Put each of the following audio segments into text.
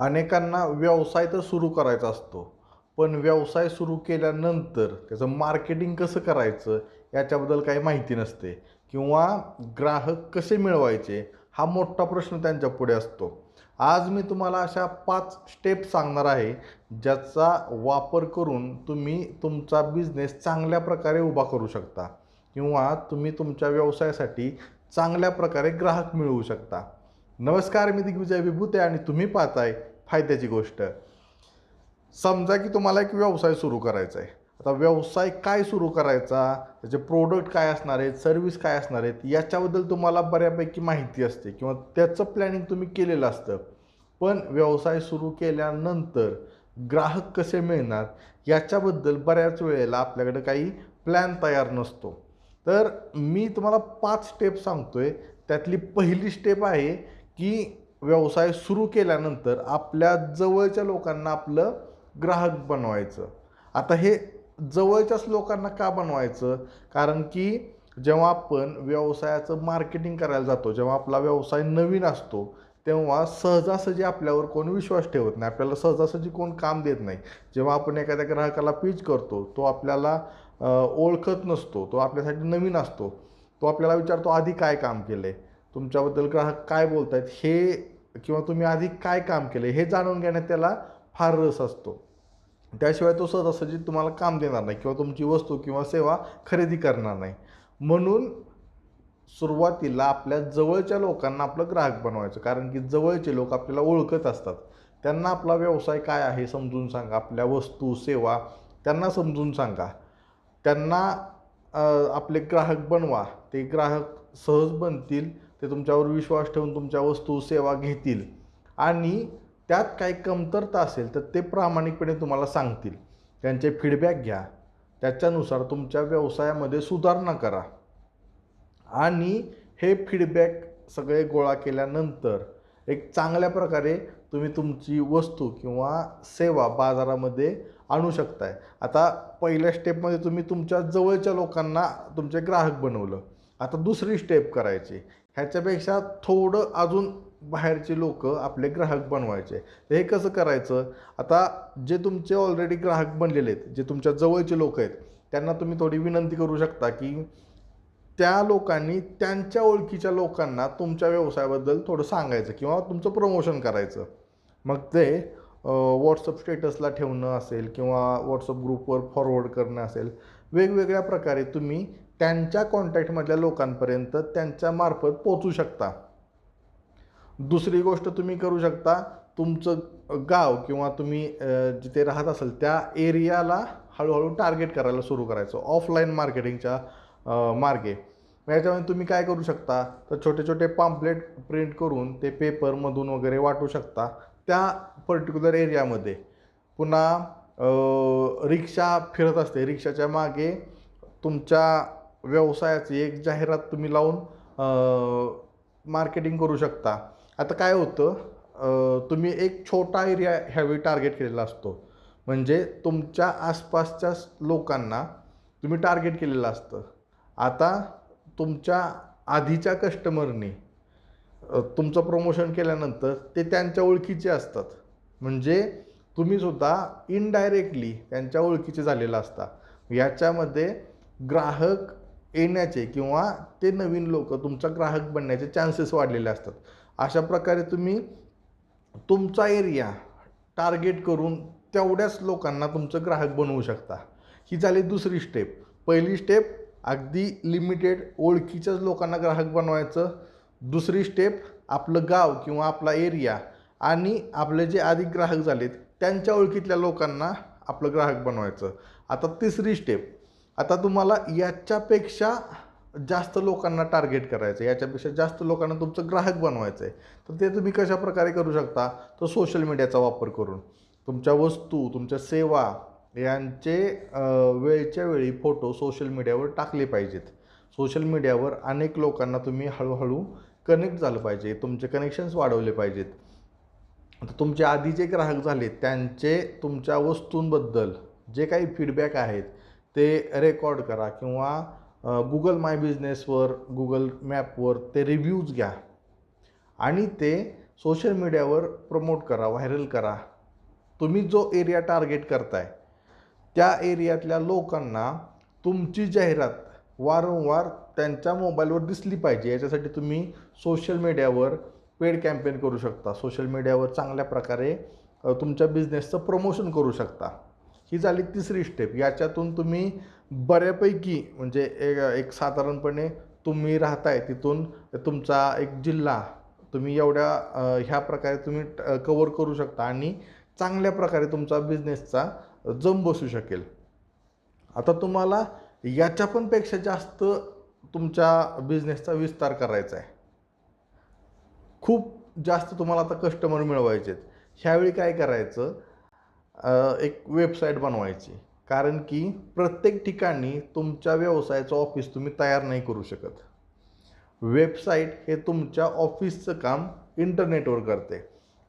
अनेकांना व्यवसाय तर सुरू करायचा असतो पण व्यवसाय सुरू केल्यानंतर त्याचं मार्केटिंग कसं करायचं याच्याबद्दल काही माहिती नसते. किंवा ग्राहक कसे मिळवायचे हा मोठा प्रश्न त्यांच्या पुढे असतो. आज मी तुम्हाला अशा पाच स्टेप सांगणार आहे ज्याचा वापर करून तुम्ही तुमचा बिझनेस चांगल्या प्रकारे उभा करू शकता. किंवा तुम्ही तुमच्या व्यवसायासाठी चांगल्या प्रकारे ग्राहक मिळवू शकता. नमस्कार मी दिग्विजय विभूते आणि तुम्ही पाहताय फायद्याची गोष्ट. समजा की तुम्हाला एक व्यवसाय सुरू करायचा आहे. आता व्यवसाय काय सुरू करायचा? त्याचे प्रोडक्ट काय असणार आहेत? सर्व्हिस काय असणार आहेत? याच्याबद्दल तुम्हाला बऱ्यापैकी माहिती असते किंवा त्याचं प्लॅनिंग तुम्ही केलेलं असतं. पण व्यवसाय सुरू केल्यानंतर ग्राहक कसे मिळणार? याच्याबद्दल बऱ्याच वेळेला आपल्याकडे काही प्लॅन तयार नसतो. तर मी तुम्हाला पाच स्टेप सांगतो आहे त्यातली पहिली स्टेप आहे की व्यवसाय सुरू केल्यानंतर आपल्या जवळच्या लोकांना आपलं ग्राहक बनवायचं. आता हे जवळच्याच लोकांना का बनवायचं? कारण की जेव्हा आपण व्यवसायाचं मार्केटिंग करायला जातो जेव्हा आपला व्यवसाय नवीन असतो तेव्हा सहजासहजी आपल्यावर कोण विश्वास ठेवत नाही. आपल्याला सहजासहजी कोण काम देत नाही. जेव्हा आपण एखाद्या ग्राहकाला पीच करतो तो आपल्याला ओळखत नसतो तो आपल्यासाठी नवीन असतो तो आपल्याला विचारतो आधी काय काम केलं आहे तुमच्याबद्दल ग्राहक काय बोलत आहेत हे किंवा तुम्ही आधी काय काम केलं हे जाणून घेण्यात त्याला फार रस असतो. त्याशिवाय तो सहजासहजी तुम्हाला काम देणार नाही किंवा तुमची वस्तू किंवा सेवा खरेदी करणार नाही. म्हणून सुरुवातीला आपल्या जवळच्या लोकांना आपलं ग्राहक बनवायचं. कारण की जवळचे लोक आपल्याला ओळखत असतात. त्यांना आपला व्यवसाय काय आहे समजून सांगा. आपल्या वस्तू सेवा त्यांना समजून सांगा. त्यांना आपले ग्राहक बनवा. ते ग्राहक सहज बनतील. ते तुमच्यावर विश्वास ठेवून तुमच्या वस्तू सेवा घेतील. आणि त्यात काही कमतरता असेल तर ते प्रामाणिकपणे तुम्हाला सांगतील. त्यांचे फीडबॅक घ्या. त्याच्यानुसार तुमच्या व्यवसायामध्ये सुधारणा करा. आणि हे फीडबॅक सगळे गोळा केल्यानंतर एक चांगल्या प्रकारे तुम्ही तुमची वस्तू किंवा सेवा बाजारामध्ये आणू शकताय. आता पहिल्या स्टेपमध्ये तुम्ही तुमच्या जवळच्या लोकांना तुमचे ग्राहक बनवलं. आता दुसरी स्टेप करायची. ह्याच्यापेक्षा थोडं अजून बाहेरचे लोक आपले ग्राहक बनवायचे. तर हे कसं करायचं? आता जे तुमचे ऑलरेडी ग्राहक बनलेले आहेत जे तुमच्या जवळचे लोक आहेत त्यांना तुम्ही थोडी विनंती करू शकता की त्या लोकांनी त्यांच्या ओळखीच्या लोकांना तुमच्या व्यवसायाबद्दल थोडं सांगायचं किंवा तुमचं प्रमोशन करायचं. मग ते व्हॉट्सअप स्टेटसला ठेवणं असेल किंवा व्हॉट्सअप ग्रुपवर फॉरवर्ड करणं असेल वेगवेगळ्या प्रकारे तुम्ही त्यांच्या कॉन्टॅक्टमधल्या लोकांपर्यंत त्यांच्यामार्फत पोचू शकता. दुसरी गोष्ट तुम्ही करू शकता तुमचं गाव किंवा तुम्ही जिथे राहत असाल त्या एरियाला हळूहळू टार्गेट करायला सुरू करायचं. ऑफलाईन मार्केटिंगच्या मार्गे. याच्यामध्ये तुम्ही काय करू शकता तर छोटे छोटे पाम्पलेट प्रिंट करून ते पेपरमधून वगैरे वाटू शकता. त्या पर्टिक्युलर एरियामध्ये पुन्हा रिक्षा फिरत असते. रिक्षाच्या मागे तुमच्या व्यवसायाची एक जाहिरात तुम्ही लावून मार्केटिंग करू शकता. आता काय होतं तुम्ही एक छोटा एरिया ह्यावेळी टार्गेट केलेला असतो. म्हणजे तुमच्या आसपासच्या लोकांना तुम्ही टार्गेट केलेलं असतं. आता तुमच्या आधीच्या कस्टमरनी तुमचं प्रमोशन केल्यानंतर ते त्यांच्या ओळखीचे असतात. म्हणजे तुम्ही सुद्धा इनडायरेक्टली त्यांच्या ओळखीचे झालेला असता. याच्यामध्ये ग्राहक येण्याचे किंवा ते नवीन लोक तुमचा ग्राहक बनण्याचे चान्सेस वाढलेले असतात. अशा प्रकारे तुम्ही तुमचा एरिया टार्गेट करून तेवढ्याच लोकांना तुमचं ग्राहक बनवू शकता. ही झाली दुसरी स्टेप पहिली स्टेप अगदी लिमिटेड ओळखीच्याच लोकांना ग्राहक बनवायचं. दुसरी स्टेप आपलं गाव किंवा आपला एरिया आणि आपले जे आधी ग्राहक झालेत त्यांच्या ओळखीतल्या लोकांना आपलं ग्राहक बनवायचं. आता तिसरी स्टेप आता तुम्हाला याच्यापेक्षा जास्त लोकांना टार्गेट करायचं आहे याच्यापेक्षा जास्त लोकांना तुमचं ग्राहक बनवायचं आहे तर ते तुम्ही कशा प्रकारे करू शकता? तर सोशल मीडियाचा वापर करून. तुमच्या वस्तू तुमच्या सेवा यांचे वेळच्या वेळी फोटो सोशल मीडियावर टाकले पाहिजेत. सोशल मीडियावर अनेक लोकांना तुम्ही हळूहळू कनेक्ट झालं पाहिजे. तुमचे कनेक्शन्स वाढवले पाहिजेत. आता तुमचे आधी जे ग्राहक झाले त्यांचे तुमच्या वस्तूंबद्दल जे काही फीडबॅक आहेत ते रेकॉर्ड करा किंवा गुगल माय बिझनेसवर गुगल मॅपवर ते रिव्ह्यूज घ्या. आणि ते सोशल मीडियावर प्रमोट करा व्हायरल करा. तुम्ही जो एरिया टार्गेट करताय त्या एरियातल्या लोकांना तुमची जाहिरात वारंवार त्यांच्या मोबाईलवर दिसली पाहिजे. याच्यासाठी तुम्ही सोशल मीडियावर पेड कॅम्पेन करू शकता. सोशल मीडियावर चांगल्या प्रकारे तुमच्या बिझनेसचं प्रमोशन करू शकता. ही झाली तिसरी स्टेप याच्यातून तुम्ही बऱ्यापैकी म्हणजे एक एक साधारणपणे तुम्ही राहताय तिथून तुमचा एक जिल्हा तुम्ही एवढ्या ह्या प्रकारे तुम्ही कवर करू शकता आणि चांगल्या प्रकारे तुमचा बिझनेसचा जम बसू शकेल. आता तुम्हाला याच्या पण पेक्षा जास्त तुमच्या बिझनेसचा विस्तार करायचा आहे. खूप जास्त तुम्हाला आता कस्टमर मिळवायचे आहेत ह्यावेळी काय करायचं? एक वेबसाईट बनवायची. कारण की प्रत्येक ठिकाणी तुमच्या व्यवसायाचं ऑफिस तुम्ही तयार नाही करू शकत. वेबसाईट हे तुमच्या ऑफिसचं काम इंटरनेटवर करते.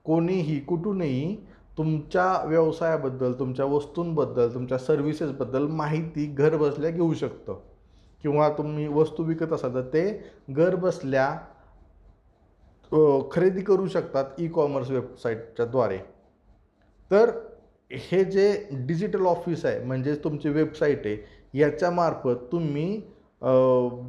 कोणीही कुठूनही तुमच्या व्यवसायाबद्दल तुमच्या वस्तूंबद्दल तुमच्या सर्व्हिसेसबद्दल माहिती घर बसल्या घेऊ शकतं. किंवा तुम्ही वस्तू विकत असाल तर ते घर बसल्या खरेदी करू शकतात ई कॉमर्स वेबसाईटच्या द्वारे. तर हे जे डिजिटल ऑफिस आहे म्हणजेच तुमची वेबसाईट आहे याच्यामार्फत तुम्ही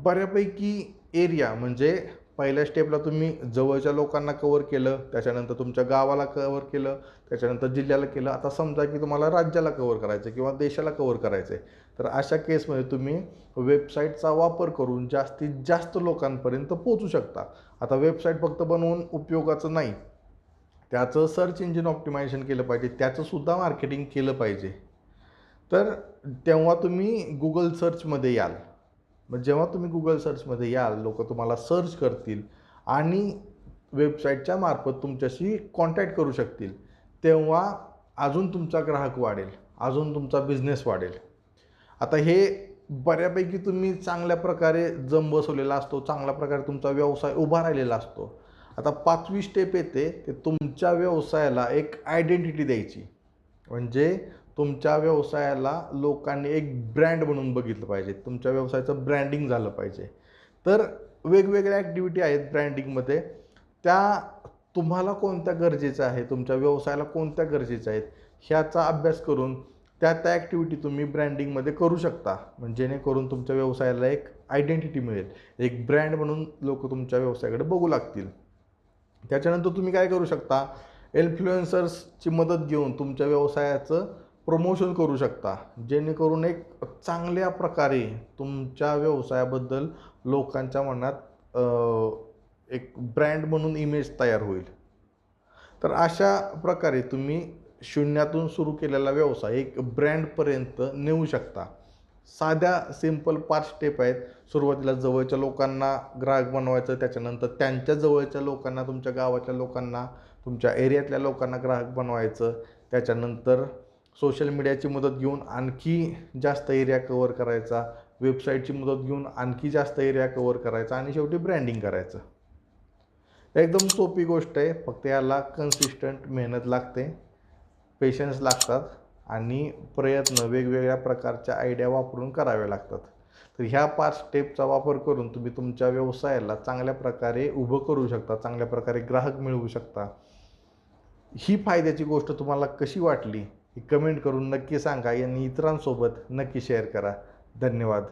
बऱ्यापैकी एरिया म्हणजे पहिल्या स्टेपला तुम्ही जवळच्या लोकांना कवर केलं त्याच्यानंतर तुमच्या गावाला कवर केलं त्याच्यानंतर जिल्ह्याला केलं. आता समजा की तुम्हाला राज्याला कवर करायचं आहे किंवा देशाला कवर करायचं आहे तर अशा केसमध्ये तुम्ही वेबसाईटचा वापर करून जास्तीत जास्त लोकांपर्यंत पोहोचू शकता. आता वेबसाईट फक्त बनवून उपयोगाचं नाही. त्याचं सर्च इंजिन ऑप्टिमायझेशन केलं पाहिजे त्याचंसुद्धा मार्केटिंग केलं पाहिजे. तर तेव्हा तुम्ही गुगल सर्चमध्ये याल. मग जेव्हा तुम्ही गुगल सर्चमध्ये याल लोक तुम्हाला सर्च करतील आणि वेबसाईटच्या मार्फत तुमच्याशी कॉन्टॅक्ट करू शकतील. तेव्हा अजून तुमचा ग्राहक वाढेल अजून तुमचा बिझनेस वाढेल. आता हे बऱ्यापैकी तुम्ही चांगल्या प्रकारे जम बसवलेला असतो चांगल्या प्रकारे तुमचा व्यवसाय उभा राहिलेला असतो. आता पाचवी स्टेप येते ते तुमच्या व्यवसायाला एक आयडेंटिटी द्यायची. म्हणजे तुमच्या व्यवसायाला लोकांनी एक ब्रँड म्हणून बघितलं पाहिजे. तुमच्या व्यवसायाचं ब्रँडिंग झालं पाहिजे. तर वेगवेगळ्या ॲक्टिव्हिटी आहेत ब्रँडिंगमध्ये त्या तुम्हाला कोणत्या गरजेचं आहे तुमच्या व्यवसायाला कोणत्या गरजेच्या आहेत? ह्याचा अभ्यास करून त्या त्या ॲक्टिव्हिटी तुम्ही ब्रँडिंगमध्ये करू शकता. म्हणजे जेणेकरून तुमच्या व्यवसायाला एक आयडेंटिटी मिळेल. एक ब्रँड म्हणून लोक तुमच्या व्यवसायाकडे बघू लागतील. त्याच्यानंतर तुम्ही काय करू शकता? इन्फ्लुएन्सर्सची मदत घेऊन तुमच्या व्यवसायाचं प्रमोशन करू शकता. जेणेकरून एक चांगल्या प्रकारे तुमच्या व्यवसायाबद्दल लोकांच्या मनात एक ब्रँड म्हणून इमेज तयार होईल. तर अशा प्रकारे तुम्ही शून्यातून सुरू केलेला व्यवसाय एक ब्रँडपर्यंत नेऊ शकता. साध्या सिंपल पाच स्टेप आहेत. सुरुवातीला जवळच्या लोकांना ग्राहक बनवायचं त्याच्यानंतर त्यांच्या जवळच्या लोकांना तुमच्या गावाच्या लोकांना तुमच्या एरियातल्या लोकांना ग्राहक बनवायचं. त्याच्यानंतर सोशल मीडियाची मदत घेऊन आणखी जास्त एरिया कवर करायचा. वेबसाईटची मदत घेऊन आणखी जास्त एरिया कवर करायचा आणि शेवटी ब्रँडिंग करायचं. एकदम सोपी गोष्ट आहे. फक्त याला कन्सिस्टंट मेहनत लागते. पेशन्स लागतात. आणि प्रयत्न वेगवेगळ्या प्रकारच्या आयडिया वापरून करावे लागतात. तर ह्या पाच स्टेपचा वापर करून तुम्ही तुमच्या व्यवसायाला चांगल्या प्रकारे उभं करू शकता चांगल्या प्रकारे ग्राहक मिळवू शकता. ही फायद्याची गोष्ट तुम्हाला कशी वाटली ही कमेंट करून नक्की सांगा. आणि इतरांसोबत नक्की शेअर करा. धन्यवाद.